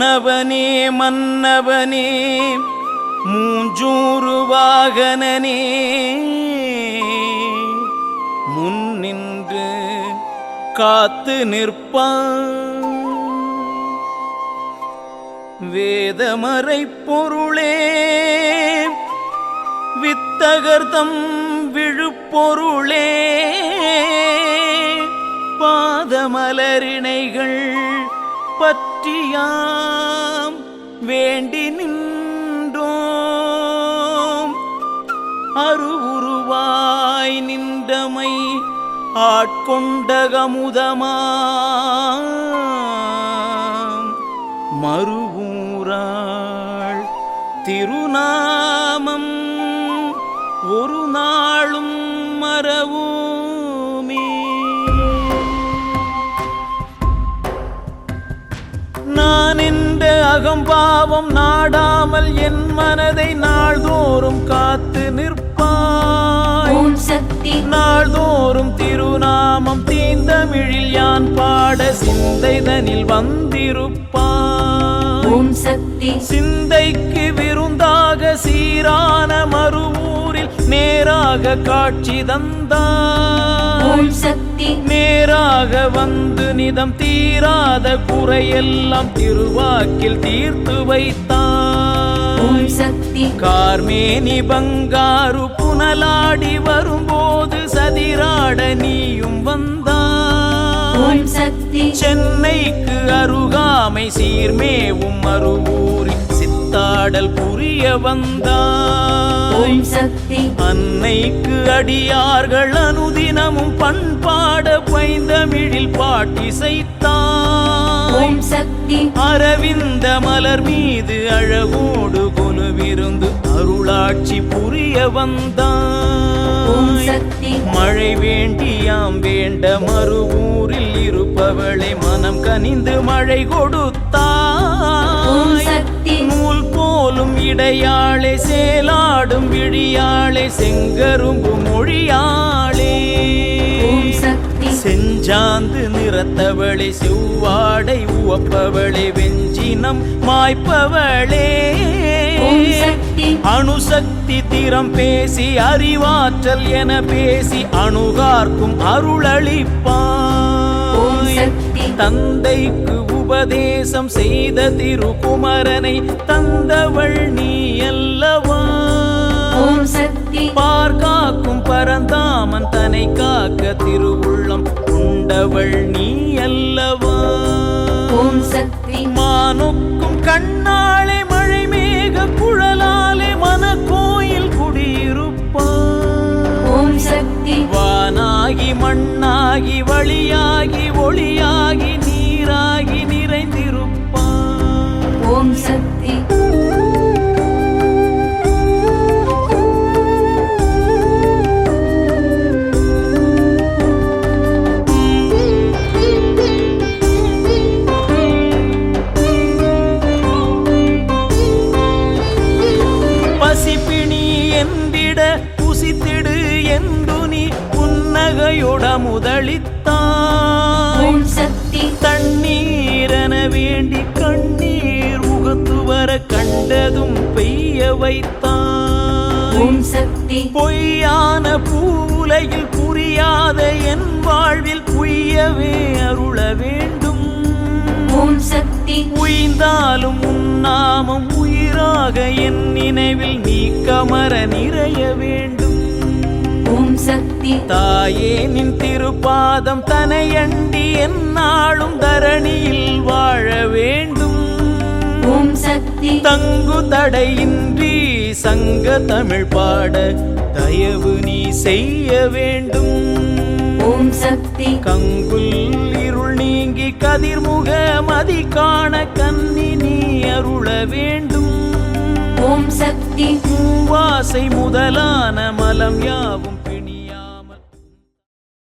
மன்னவனே மன்னவனே மூஞ்சூறு வாகனனே முன்னின்று காத்து நிற்பான். வேதமறை பொருளே வித்தகர்தம் விழுப்பொருளே பாதமலரிணைகள் பற்றியாம் வேண்டி நின்றோம். அருவுருவாய் நின்றமை ஆட்கொண்டகமுதமாம். மறுவூராள் திருநாமம் ஒரு நாளும் மறவோமே என்ற அகம்பாவம் நாடாமல் என் மனதை நாள்தோறும் காத்து நிற்பாய். சக்தி. நாள்தோறும் திருநாமம் தீந்தமிழில் யான் பாட சிந்தைதனில் வந்திருப்பாய் ஓம் சக்தி. சிந்தைக்கு விருந்தாக சீரான மறுவூரில் நேராக காட்சி தந்தாய் சக்தி. நிதம் தீராத குறையெல்லாம் திருவாக்கில் தீர்த்து ஓம் வைத்தாய் சக்தி. கார்மேனி பங்காரு புனலாடி வரும்போது சதிராட நீயும் வந்தாய் ஓம் சக்தி. சென்னைக்கு அருகாமை சீர்மேவும் மறுவூரில் சித்தாடல் புரிய வந்தாய். சக்தி. அன்னைக்கு அடியார்கள் அனுதினமும் பண்பாட பைந்தமிழில் பாட்டிசைத்தான். சக்தி. அரவிந்த மலர் மீது அழகோடு கொலுவிருந்து அருளாட்சி புரிய வந்தாய். மழை வேண்டியாம் வேண்ட மறுவூரில் இருப்பவளை மனம் கனிந்து மழை ஓம் கொடுத்தாய். சக்தி நூல் போலும் இடையாளே சேலாடும் விழியாளே செங்கரும்பு மொழியாளே. சக்தி. செஞ்சாந்து நிறத்தவளே செவ்வாடை உவப்பவளே வெஞ்சினம் மாய்ப்பவளே. அணுசக்தி திறம் பேசி அறிவாற்றல் என பேசி அணுகார்க்கும் ஓம் அருளளிப்பாய் சக்தி தந்தைக்கு உபதேசம் செய்த திருக்குமரனை தந்தவள் நீ அல்லவா? ஓம் சக்தி. பார்காக்கும் பரந்தாமன் தனை காக்க திருவுள்ளம் உண்டவள் நீ அல்லவா? ஓம் சக்தி. மானொக்கும் கண்ணாலே மழை மேக குழலாலே மன கோயில் குடியிருப்பான் ஓம் சக்தி. வானாகி மண்ணாகி வழியாகி ஒளியாகி நீராகி நிறைந்திருப்பான் ஓம் சக்தி. பசிப்பிணி நீ புன்னகையோட முதலித்தான் சக்தி. தண்ணீரென வேண்டி கண்ணீர் உகத்து வர கண்டதும் பெய்ய வைத்தான் சக்தி. பொய்யான பூலையில் புரியாத என் வாழ்வில் புய்யவே அருள வேண்டும். ஓம் சக்தி. உய்ந்தாலும் உன்னாமம் உயிராக என் நினைவில் நீ கமர நிறைய வேண்டும். சக்தி. தாயே நின் திருப்பாதம் தனையண்டி என்னாலும் தரணியில் வாழ வேண்டும். ஓம் சக்தி. தங்கு தடையின்றி சங்க தமிழ் பாட தயவு நீ செய்ய வேண்டும். ஓம் சக்தி. கங்குல் இருள் நீங்கி கதிர்முக மதி காண கன்னி நீ அருள வேண்டும். ஓம் சக்தி. மூவாசை முதலான மலம் யாவும்